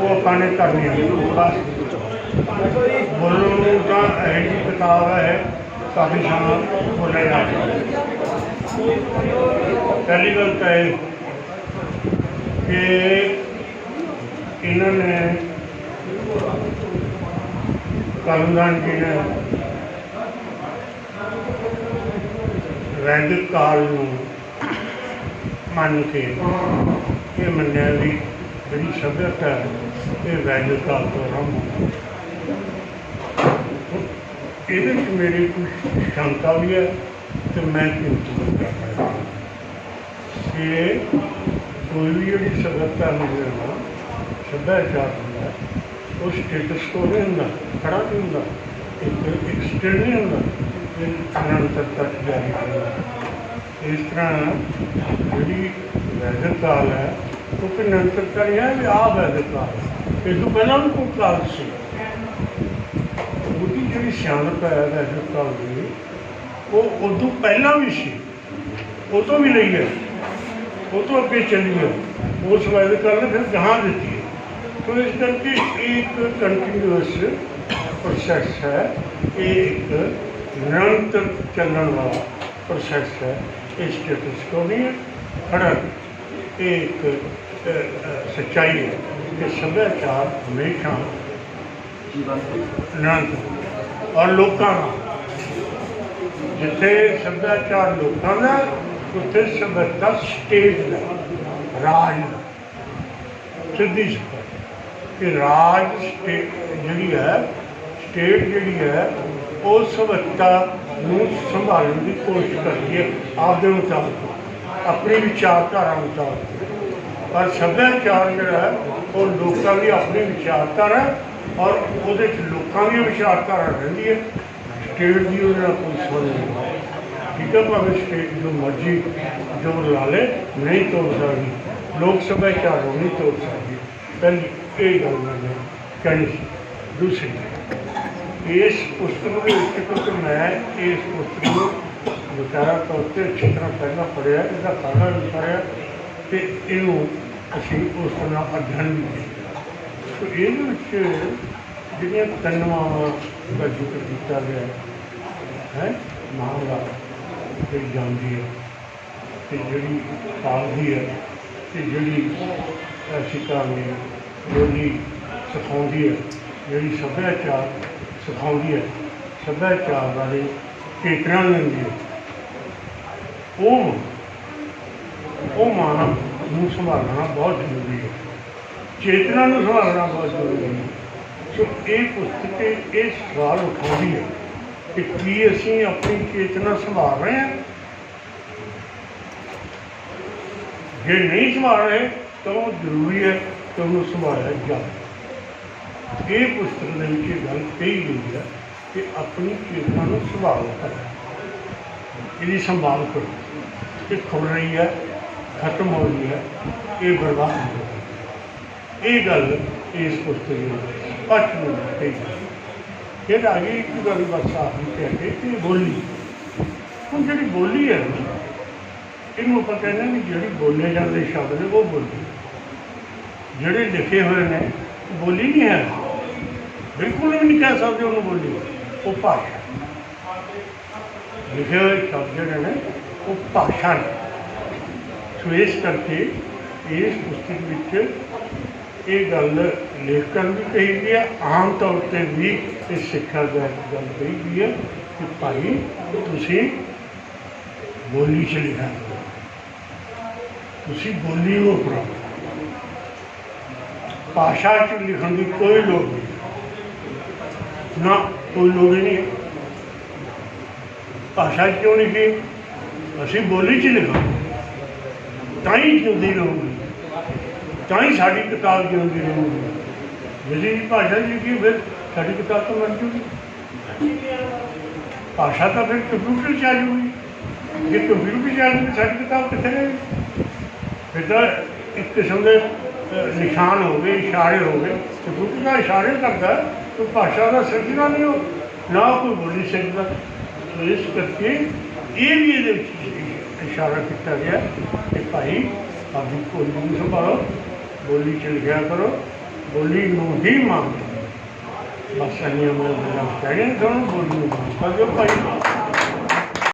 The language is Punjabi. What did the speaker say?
ਉਹ ਆਪਾਂ ਨੇ ਕਰਨੀ ਹੈ ਬਸ ਬੋਲਣ ਨੂੰ ਤਾਂ ਇਹ ਜੀ ਕਿਤਾਬ ਹੈ, ਕਾਫੀ ਸਮਾਂ ਬੋਲਿਆ ਜਾ ਪਹਿਲੀ ਗੱਲ ਤਾਂ ਇਹ ਕਿ ਇਹਨਾਂ ਨੇ ਕਰਮਦਾਨ ਜੀ ਨੇ। ਵੈਦਿਕ ਕਾਲ ਨੂੰ ਮੰਨ ਕੇ ਇਹ ਮੰਨਿਆ ਵੀ ਜਿਹੜੀ ਸਭਿਅਤਾ ਹੈ ਇਹ ਵੈਦਿਕ ਕਾਲ ਤੋਂ ਇਹਦੇ ਵਿੱਚ ਮੇਰੀ ਕੁਝ ਸ਼ੰਕਾ ਵੀ ਹੈ ਤੇ ਮੈਂ ਕਿੰਤੂ ਵੀ ਕਿ ਕੋਈ ਵੀ ਜਿਹੜੀ ਸਭਿਅਤਾ ਨੂੰ ਜਿਹੜਾ ਸੱਭਿਆਚਾਰ ਹੁੰਦਾ ਉਹ ਸਟੇਟਸ ਕੋ ਨਹੀਂ ਹੁੰਦਾ, ਖੜਾ ਨਹੀਂ ਹੁੰਦਾ, ਇੱਕ ਇੱਕ ਨਹੀਂ ਹੁੰਦਾ ਇਹ ਅਨੰਤਰ ਤੱਕ ਜਾਰੀ ਹੁੰਦਾ। ਇਸ ਤਰ੍ਹਾਂ ਜਿਹੜੀ ਵੈਦਿਕ ਕਾਲ ਹੈ, ਉਹ ਕਿ ਨਿਰੰਤਰਤਾ ਕਰੀ ਹੈ, ਵੀ ਆਹ ਵੈਦਿਕ ਕਾਲ ਹੈ। ਇਹ ਤੋਂ ਪਹਿਲਾਂ ਵੀ ਕੋਈ ਕਾਲ ਸੀ। ਉਹਦੀ ਜਿਹੜੀ ਸਿਆਣਪ ਹੈ ਵੈਦਿਕ ਕਾਲ ਦੀ, ਉਹ ਉਦੋਂ ਪਹਿਲਾਂ ਵੀ ਸੀ। ਉਹ ਤੋਂ ਵੀ ਲਈ ਹੈ। ਉਹ ਤੋਂ ਅੱਗੇ ਚੱਲੀ ਹੈ। ਉਸ ਵੈਦਿਕ ਕਾਲ ਫਿਰ ਜਹਾਂ ਦਿੱਤੀ ਹੈ। ਤੋ ਇਸ ਕਰਕੇ ਇਹ ਇੱਕ ਕੰਟੀਨਿਊਸ ਪ੍ਰੋਸੈਸ ਹੈ। ਇਹ ਇੱਕ ਨਿਰੰਤਰ ਚੱਲਣ ਵਾਲਾ ਪ੍ਰੋਸੈਸ ਹੈ। ਇਹ ਸਟੇਟਸ ਕੋ ਨਹੀਂ ਸੱਚਾਈ ਹੈ ਕਿ ਸੱਭਿਆਚਾਰ ਹਮੇਸ਼ਾ ਨਿਰੰਤਰ ਔਰ ਲੋਕਾਂ ਦਾ ਜਿੱਥੇ ਸੱਭਿਆਚਾਰ ਲੋਕਾਂ ਦਾ ਉੱਥੇ ਸੱਭਿਅਤਾ ਸਟੇਟ ਦਾ ਰਾਜ ਦਾ ਸਿੱਧੀ ਸਿੱਧੀ ਕਿ ਰਾਜ ਸਟੇਟ ਜਿਹੜੀ ਹੈ, ਸਟੇਟ ਜਿਹੜੀ ਹੈ, ਉਹ ਸਭਿਅਤਾ ਨੂੰ ਸੰਭਾਲਣ ਦੀ ਕੋਸ਼ਿਸ਼ ਕਰਦੀ ਹੈ, ਆਪਦੇ ਮੁਤਾਬਕ ਆਪਣੀ ਵਿਚਾਰਧਾਰਾ ਮੁਤਾਬਕ ਪਰ ਸੱਭਿਆਚਾਰ ਜਿਹੜਾ ਹੈ ਉਹ ਲੋਕਾਂ ਦੀ ਆਪਣੀ ਵਿਚਾਰਧਾਰਾ ਹੈ ਔਰ ਉਹਦੇ ਚ ਲੋਕਾਂ ਦੀ ਵਿਚਾਰਧਾਰਾ ਰਹਿੰਦੀ ਹੈ ਸਟੇਟ ਦੀ ਉਹਦੇ ਨਾਲ ਕੋਈ ਸੰਬੰਧ ਨਹੀਂ ਠੀਕ ਹੈ ਭਾਵੇਂ ਸਟੇਟ ਜੋ ਮਰਜ਼ੀ ਜੋ ਲਾ ਲੇ ਨਹੀਂ ਤੋੜ ਸਕਦੀ ਲੋਕ ਸਭਿਆਚਾਰ ਨੂੰ ਨਹੀਂ ਤੋੜ ਸਕਦੀ ਪਹਿਲੀ ਇਹ ਗੱਲ ਮੈਂ ਕਹਿਣੀ ਸੀ ਦੂਸਰੀ ਇਸ ਪੁਸਤਕ ਦੇ ਵਿੱਚ ਕਿਉਂਕਿ ਮੈਂ ਇਸ ਪੁਸਤਕ ਨੂੰ ਵਿਚਾਰਾ ਤੌਰ ਤੇ ਅੱਛੀ ਤਰ੍ਹਾਂ ਪਹਿਲਾਂ ਪੜ੍ਹਿਆ ਇਹਦਾ ਖਾਣਾ ਵੀ ਪੜ੍ਹਿਆ ਤੇ ਇਹਨੂੰ ਅਸੀਂ ਉਸ ਤਰ੍ਹਾਂ ਅਧਿਐਨ ਵੀ ਕੀਤਾ ਸੋ ਇਹਦੇ ਵਿੱਚ ਜਿਹੜੀਆਂ ਤਨਵਾਂ ਦਾ ਜ਼ਿਕਰ ਕੀਤਾ ਗਿਆ ਹੈ ਮਹਾਂਗਾ ਜਿਹੜੀ ਜਾਂਦੀ ਹੈ, ਤੇ ਜਿਹੜੀ ਪਾਲਦੀ ਹੈ, ਤੇ ਜਿਹੜੀ ਸਿੱਖਾਂਗੇ ਜਿਹੜੀ ਸਿਖਾਉਂਦੀ ਹੈ, ਜਿਹੜੀ ਸੱਭਿਆਚਾਰ ਸਿਖਾਉਂਦੀ ਹੈ, ਸੱਭਿਆਚਾਰ ਬਾਰੇ ਚੇਤਨਾ ਲੈਂਦੀ ਹੈ। ਉਹ ਉਹ ਮਾਨਵ ਨੂੰ ਸੰਭਾਲਣਾ ਬਹੁਤ ਜ਼ਰੂਰੀ ਹੈ। ਚੇਤਨਾ ਨੂੰ ਸੰਭਾਲਣਾ ਬਹੁਤ ਜ਼ਰੂਰੀ ਹੈ। ਸੋ ਇਹ ਪੁਸਤਕ, ਇਹ ਸਵਾਲ ਉਠਾਉਂਦੀ ਹੈ ਕਿ ਕੀ ਅਸੀਂ ਆਪਣੀ ਚੇਤਨਾ ਸੰਭਾਲ ਰਹੇ ਹਾਂ? ਜੇ ਨਹੀਂ ਸੰਭਾਲ ਰਹੇ, ਤਾਂ ਉਹ ਜ਼ਰੂਰੀ ਹੈ ਕਿ ਉਹਨੂੰ ਸੰਭਾਲਿਆ ਜਾਵੇ। ਇਹ ਪੁਸਤਕ ਦੇ ਵਿੱਚ ਇਹ ਗੱਲ ਕਹੀ ਗਈ ਹੈ ਕਿ ਆਪਣੀ ਚੇਤਨਾ ਨੂੰ ਸੰਭਾਲੋ ਕਰੋ। ਇਹਦੀ ਸੰਭਾਲ ਕਰੋ। ਇਹ ਖੁੱਲ ਰਹੀ ਹੈ ਖਤਮ ਹੋ ਗਈ ਹੈ, ਇਹ ਬਰਬਾਦ ਹੋ ਰਹੀ ਇਹ ਗੱਲ ਇਸ ਪੁਸਤਕ ਵਿੱਚ ਸਪਸ਼ਟ ਨੂੰ ਕਹੀ ਗਈ ਆ ਆਗੇ ਇੱਕ ਗੱਲ ਬਸ ਆਖੀ ਕਹਿੰਦੇ ਕਿ ਬੋਲੀ। ਹੁਣ ਜਿਹੜੀ ਬੋਲੀ ਹੈ ਇਹਨੂੰ ਆਪਾਂ ਕਹਿੰਦੇ ਨੇ ਜਿਹੜੀ ਬੋਲੇ ਜਾਂਦੇ ਸ਼ਬਦ ਨੇ ਉਹ ਬੋਲੀ। ਜਿਹੜੇ ਲਿਖੇ ਹੋਏ ਨੇ, ਉਹ ਬੋਲੀ ਨਹੀਂ ਹੈ। ਬਿਲਕੁਲ ਵੀ ਨਹੀਂ ਕਹਿ ਸਕਦੇ ਉਹਨੂੰ ਬੋਲੀ। ਉਹ ਭਾਸ਼ਾ। ਲਿਖੇ ਹੋਏ ਸ਼ਬਦ ਜਿਹੜੇ ਨੇ, ਉਹ ਭਾਸ਼ਾ ਨੇ। ਸੋ ਇਸ ਕਰਕੇ ਇਸ ਪੁਸਤਕ ਵਿੱਚ ਇਹ ਗੱਲ ਲੇਖਕਾਂ ਵੀ ਕਹੀ ਗਈ ਹੈ, ਆਮ ਤੌਰ ਤੇ ਵੀ ਇਹ ਸਿੱਖਿਆ ਦਾ ਗੱਲ ਕਹੀ ਗਈ ਹੈ ਕਿ ਭਾਈ ਤੁਸੀਂ ਬੋਲੀ ਚ ਲਿਖਿਆ ਤੁਸੀਂ ਬੋਲੀ ਨੂੰ ਅਪਣਾਓ ਭਾਸ਼ਾ ਚ ਲਿਖਣ ਦੀ ਕੋਈ ਲੋੜ ਨਹੀਂ। ਨਾ, ਕੋਈ ਲੋੜ ਹੀ ਨਹੀਂ। ਭਾਸ਼ਾ 'ਚ ਕਿਉਂ ਨਹੀਂ ਅਸੀਂ ਬੋਲੀ ਚ ਲਿਖਾਂਗੇ। ਤਾਂ ਹੀ ਜਿਉਂਦੀ ਰਹੂਗੀ ਤਾਂ ਹੀ ਸਾਡੀ ਕਿਤਾਬ ਜਿਉਂਦੀ ਰਹੂਗੀ ਜਿਹੜੀ ਭਾਸ਼ਾ ਜੀ ਕੀ ਫਿਰ ਸਾਡੀ ਕਿਤਾਬ ਤਾਂ ਮਰ ਜੂਗੀ ਭਾਸ਼ਾ ਤਾਂ ਫਿਰ ਕੰਪਿਊਟਰ ਚ ਆ ਜੂਗੀ ਜੇ ਕੰਪਿਊਟਰ ਚ ਆ ਜੂਗੀ ਸਾਡੀ ਕਿਤਾਬ ਕਿੱਥੇ ਰਹੇਗੀ ਫਿਰ ਤਾਂ ਇੱਕ ਕਿਸਮ ਦੇ ਅ, ਨਿਸ਼ਾਨ ਹੋ ਗਏ ਇਸ਼ਾਰੇ ਹੋ ਗਏ ਕੰਪਿਊਟਰ ਦਾ ਇਸ਼ਾਰੇ ਕਰਦਾ ਕੋਈ ਭਾਸ਼ਾ ਦਾ ਸਿਰਜਣਾ ਨਹੀਂ ਹੋ ਨਾ ਕੋਈ ਬੋਲੀ ਸਕਦਾ ਸੋ ਇਸ ਕਰਕੇ ਇਹ ਵੀ ਇਹਦੇ ਵਿੱਚ ਇਸ਼ਾਰਾ ਕੀਤਾ ਗਿਆ ਕਿ ਭਾਈ ਆਪਣੀ ਬੋਲੀ ਨੂੰ ਸੰਭਾਲੋ, ਬੋਲੀ ਚ ਲਿਖਿਆ ਕਰੋ, ਬੋਲੀ ਨੂੰ ਹੀ ਮੰਨ। ਬਸ ਅਨੀਆਂ ਮੈਂ ਬਣਾ ਚਾਹੀਏ ਤੁਹਾਨੂੰ ਬੋਲੀ ਨੂੰ ਮੰਨ। ਸਕਦੇ ਭਾਈ